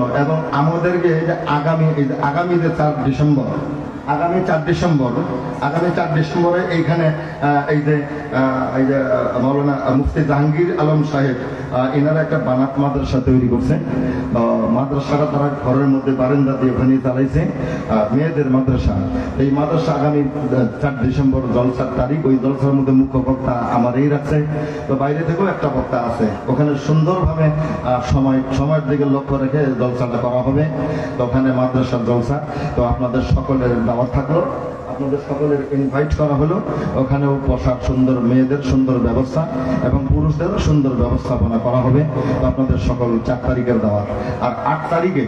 জন্য এবং আমাদেরকে এই যে আগামী, এই যে আগামী যে চার ডিসেম্বর, আগামী চার ডিসেম্বর, আগামী চার ডিসেম্বরে এইখানে এই যে এই যে মৌলানা মুফতি জাহাঙ্গীর আলম সাহেব এনারা একটা বানাত মাদ্রাসা তৈরি করছে। মাদ্রাসাটা তারা ঘরের মধ্যে বারান্দা দিয়ে ওখানে চালাইছে মেয়েদের মাদ্রাসা। এই মাদ্রাসা আগামী চার ডিসেম্বর জলসার তারিখ, ওই জলসার মধ্যে মুখ্য বক্তা আমার এই রাখছে। তো বাইরে থেকেও একটা বক্তা আছে। ওখানে সুন্দরভাবে সময়, সময়ের দিকে লক্ষ্য রেখে জলসাটা করা হবে। তো ওখানে মাদ্রাসার জলসা। তো আপনাদের সকলের দাওয়াত থাকল। আপনাদের সকলের ইনভাইট করা হলো। ওখানেও পোশাক সুন্দর মেয়েদের সুন্দর ব্যবস্থা এবং পুরুষদেরও সুন্দর ব্যবস্থাপনা করা হবে। আপনাদের সকল চার তারিখের দাওয়াত। আর আট তারিখে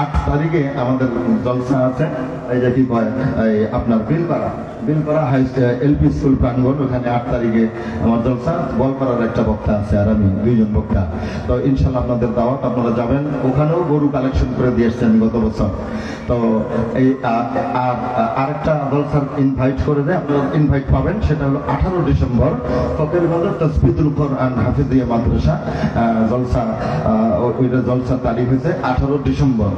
আট তারিখে আমাদের জলসা আছে। এই যে কি কয়, এই আপনার Bilpara Bilpara high L P school প্রাঙ্গন ওখানে আট তারিখে আমার জলসা বলপাড়ার একটা বক্তা আছে আর আমি দুইজন বক্তা। তো ইনশাল্লাহ আপনাদের দাওয়াত, আপনারা যাবেন। ওখানেও গরু কালেকশন করে দিয়ে এসছেন গত বছর। তো এই আর আরেকটা জলসার ইনভাইট করে দেয়, আপনারা ইনভাইট পাবেন, সেটা হলো আঠারো ডিসেম্বর ফকিরগঞ্জ তসবিদুল কোরআন হাফিজিয়া মাদ্রাসা জলসা ওইটা জলসা তারিখ হয়েছে আঠারো ডিসেম্বর।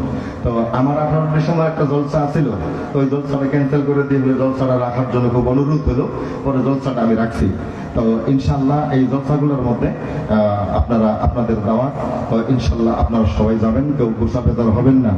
তো আমার আঠারো ডিসেম্বর একটা জলসা আছিল তো ওই জলসাটা ক্যান্সেল করে দিয়ে জলসাটা রাখার জন্য খুব অনুরোধ হলো, পরে জলসাটা আমি রাখছি। তো ইনশাল্লাহ এই জলসাগুলোর মধ্যে আপনারা, আপনাদের দাওয়াত, তো ইনশাল্লাহ আপনারা সবাই যাবেন, কেউ গোসা বেজার হবেন না।